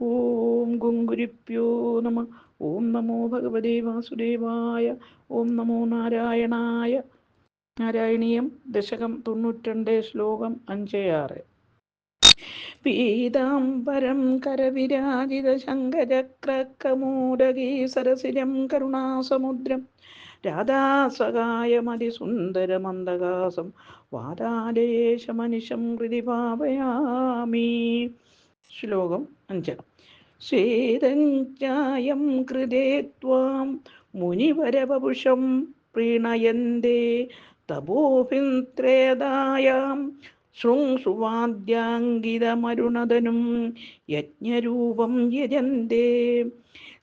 ഓം ഗുങ്കുരിപ്യോ നമ. ഓം നമോ ഭഗവതേ വാസുദേവായ. ഓം നമോ നാരായണായ. നാരായണീയം ദശകം തൊണ്ണൂറ്റിരണ്ട് ശ്ലോകം അഞ്ച് ആറ്. പീതാംബരം കരവിരാജിത ശങ്കചക്രക്കമൂടകീ സരസിരം കരുണാസമുദ്രം. രാധാസഹായമതിസുന്ദരമന്ദകാസം വാതാലേശമനിശം ഹൃദി ഭാവയാമി ശ്ലോകം അഞ്ച്. ശ്വേതഞ്ചായം കൃതേ ത്വാം. മുനിവരവപുഷം പ്രീണയന്തേ തപോഭിത്രേതായാം ശൃംസുവാദ്യാങ്കിതമരുണതനും യജ്ഞരൂപം യജന്തേ.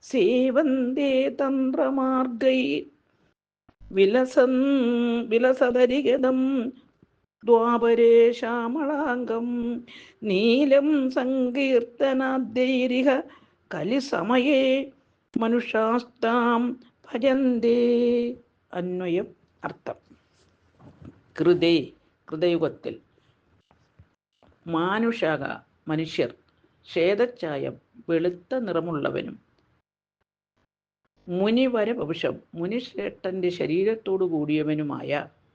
സേവന്തേ തന്ത്രമാർഗൈ. വിലസൻ വിലസതരിഗതം ദ്വാപരേ ശ്യാമളാംഗം നീലം സങ്കീർത്തനാദ്യൈരിഹ കലിസമയേ മനുഷ്യാസ്താം ഭജന്തേ. അന്വയം അർത്ഥം. കൃതേ കൃതയുഗത്തിൽ. മാനുഷക മനുഷ്യർ ശ്വേതച്ചായം വെളുത്ത നിറമുള്ളവനും മുനിവര വംശം മുനിശ്രേഷ്ഠന്റെ ശരീരത്തോടു കൂടിയവനുമായ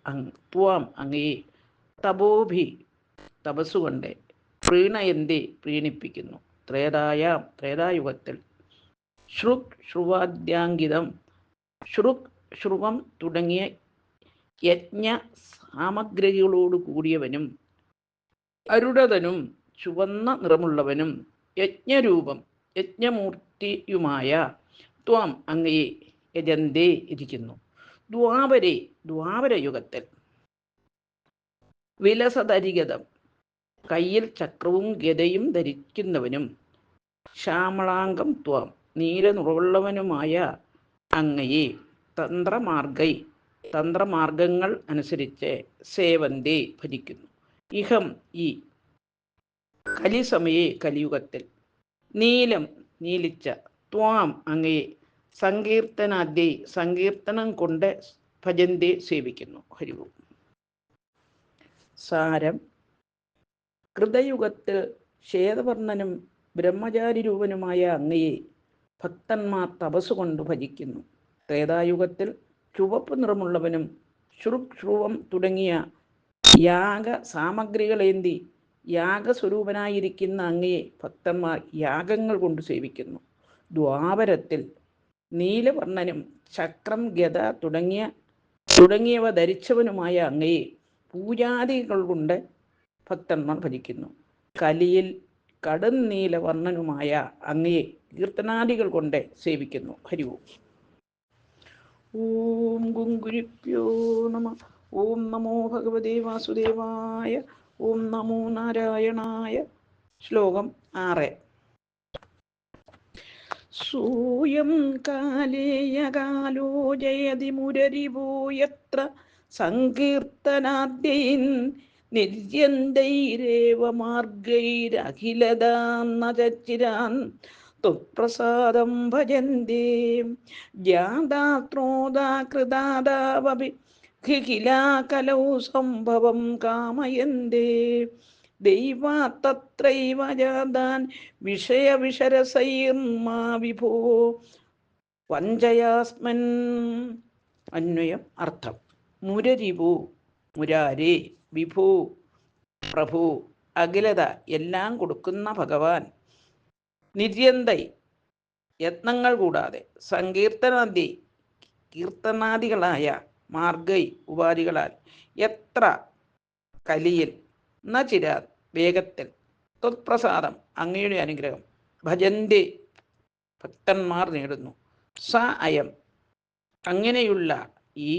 അങ് ത്വാം അങ്ങയെ തപോഭി തപസ്സുകൊണ്ട് പ്രീണയന്തി പ്രീണിപ്പിക്കുന്നു. ത്രേതായ ത്രേതായുഗത്തിൽ. ശ്രുക് ശ്രുവാദ്യാങ്കിതം ശ്രുക് ശ്രുവം തുടങ്ങിയ യജ്ഞ സാമഗ്രികളോട് കൂടിയവനും അരുടതനും ചുവന്ന നിറമുള്ളവനും യജ്ഞരൂപം യജ്ഞമൂർത്തിയുമായ ത്വാം അങ്ങയെ യജന്തേ ഇരിക്കുന്നു. ദ്വാപരെ ദ്വാപരയുഗത്തിൽ വിലസതരിഗതം കയ്യിൽ ചക്രവും ഗതയും ധരിക്കുന്നവനും ശ്യാമളാംഗം നീല നീലനുറവുള്ളവനുമായ അങ്ങയെ തന്ത്രമാർഗൈ തന്ത്രമാർഗങ്ങൾ അനുസരിച്ച് സേവന്തി ഭരിക്കുന്നു. ഇഹം ഈ കലിസമയെ കലിയുഗത്തിൽ. നീലം നീലിച്ച ത്വാം അങ്ങയെ സങ്കീർത്തനാദ്യ സങ്കീർത്തനം കൊണ്ട് ഭജന്തി സേവിക്കുന്നു. ഹരിവും. സാരം. കൃതയുഗത്തിൽ ശ്വേതവർണനും ബ്രഹ്മചാരി രൂപനുമായ അങ്ങയെ ഭക്തന്മാർ തപസ്സുകൊണ്ട് ഭജിക്കുന്നു. ത്രേതായുഗത്തിൽ ചുവപ്പ് നിറമുള്ളവനും ശ്രുക്ഷുവം തുടങ്ങിയ യാഗ സാമഗ്രികളേന്തി യാഗസ്വരൂപനായിരിക്കുന്ന അങ്ങയെ ഭക്തന്മാർ യാഗങ്ങൾ കൊണ്ട് സേവിക്കുന്നു. ദ്വാപരത്തിൽ നീലവർണനും ചക്രം ഗത തുടങ്ങിയ തുടങ്ങിയവ ധരിച്ചവനുമായ അങ്ങയെ പൂജാദികൾ കൊണ്ട് ഭക്തന്മാർ ഭജിക്കുന്നു. കലിയിൽ കടും നീലവർണനുമായ അങ്ങയെ കീർത്തനാദികൾ കൊണ്ട് സേവിക്കുന്നു. ഹരിവും ഓം. ഗുങ്കുരിപ്യോ നമ. ഓം നമോ ഭഗവതേ വാസുദേവായ. ഓം നമോ നാരായണായ. ശ്ലോകം ആറ്. സൂയം കാലേയകാലോ ജയതി മുരരിവോ യത്ര സങ്കീർത്തനാദ്യൈൻ നിര്യന്തൈരേവ മാർഗൈരഖിലതാം നചിരാൻ തുപ്രസാദം ഭജന്തേ. ജാതാത്രോദാകൃതാദാവപി ഖിഖിലാകലൗ സംഭവം കാമയന്തേ. ദൈവാത്തത്രൈവ ജാതാൻ വിഷയവിഷരസൈർമാ വിഭോ. വഞ്ചയാസ്മൻ. അന്വയം. അർത്ഥം. മുരരിവു മുരാരേ വിഭു പ്രഭു അഖിലത എല്ലാം കൊടുക്കുന്ന ഭഗവാൻ. നിര്യന്തൈ യത്നങ്ങൾ കൂടാതെ സങ്കീർത്തനാദി കീർത്തനാദികളായ മാർഗൈ ഉപാധികളാൽ എത്ര കലിയിൽ ന ചിരാ വേഗത്തിൽ തൊത്പ്രസാദം അങ്ങയുടെ അനുഗ്രഹം ഭജന്റെ ഭക്തന്മാർ നേടുന്നു. സ അയം അങ്ങനെയുള്ള ഈ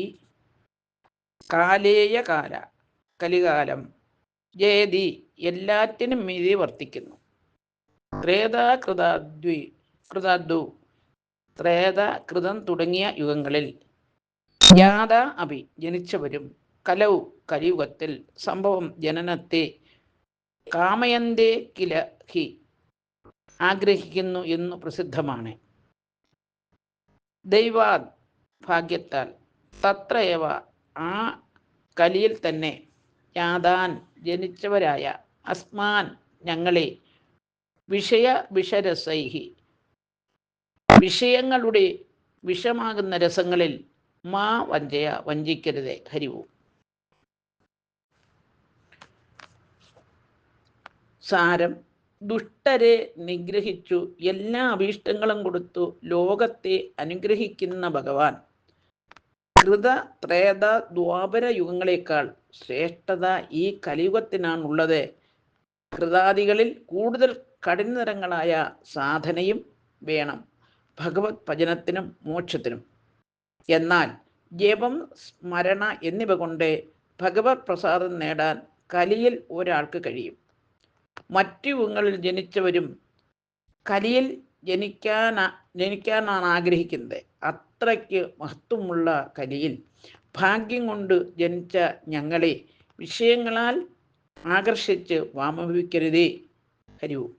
കാലേയ കാല കലികാലം ജയതി എല്ലാറ്റിനും മീതി വർത്തിക്കുന്നു. ത്രേതാ കൃതാദ്വി കൃതാദ്വു ത്രേത കൃതം തുടങ്ങിയ യുഗങ്ങളിൽ ജാത അഭി ജനിച്ചവരും കലവു കലിയുഗത്തിൽ സംഭവം ജനനത്തെ കാമയന്തേ കില ഹി ആഗ്രഹിക്കുന്നു എന്നു പ്രസിദ്ധമാണ്. ദൈവാ ഭാഗ്യത്താൽ തത്രയവ ആ കലിയിൽ തന്നെ യാതാൻ ജനിച്ചവരായ അസ്മാൻ ഞങ്ങളെ വിഷയ വിഷരസൈഹി വിഷയങ്ങളുടെ വിഷമാകുന്ന രസങ്ങളിൽ മാ വഞ്ചയ വഞ്ചിക്കരുതേ ഹരിവും. സാരം ദുഷ്ടരെ നിഗ്രഹിച്ചു എല്ലാ അഭീഷ്ടങ്ങളും കൊടുത്തു ലോകത്തെ അനുഗ്രഹിക്കുന്ന ഭഗവാൻ. കൃത ത്രേത ദ്വാപര യുഗങ്ങളേക്കാൾ ശ്രേഷ്ഠത ഈ കലിയുഗത്തിനാണുള്ളത്. കൃതാദികളിൽ കൂടുതൽ കഠിനതരങ്ങളായ സാധനയും വേണം. ഭഗവത് ഭജനത്തിനും മോക്ഷത്തിനും. എന്നാൽ ജപം സ്മരണ എന്നിവ കൊണ്ട് ഭഗവത് പ്രസാദം നേടാൻ കലിയിൽ ഒരാൾക്ക് കഴിയും. മറ്റു യുഗങ്ങളിൽ ജനിച്ചവരും കലിയിൽ ജനിക്കാൻ ജനിക്കാനാണ് ആഗ്രഹിക്കുന്നത്. അത്രയ്ക്ക് മഹത്വമുള്ള കലിയിൽ ഭാഗ്യം കൊണ്ട് ജനിച്ച ഞങ്ങളെ വിഷയങ്ങളാൽ ആകർഷിച്ച് വാമഭവിക്കരുതേ. ഹരിവും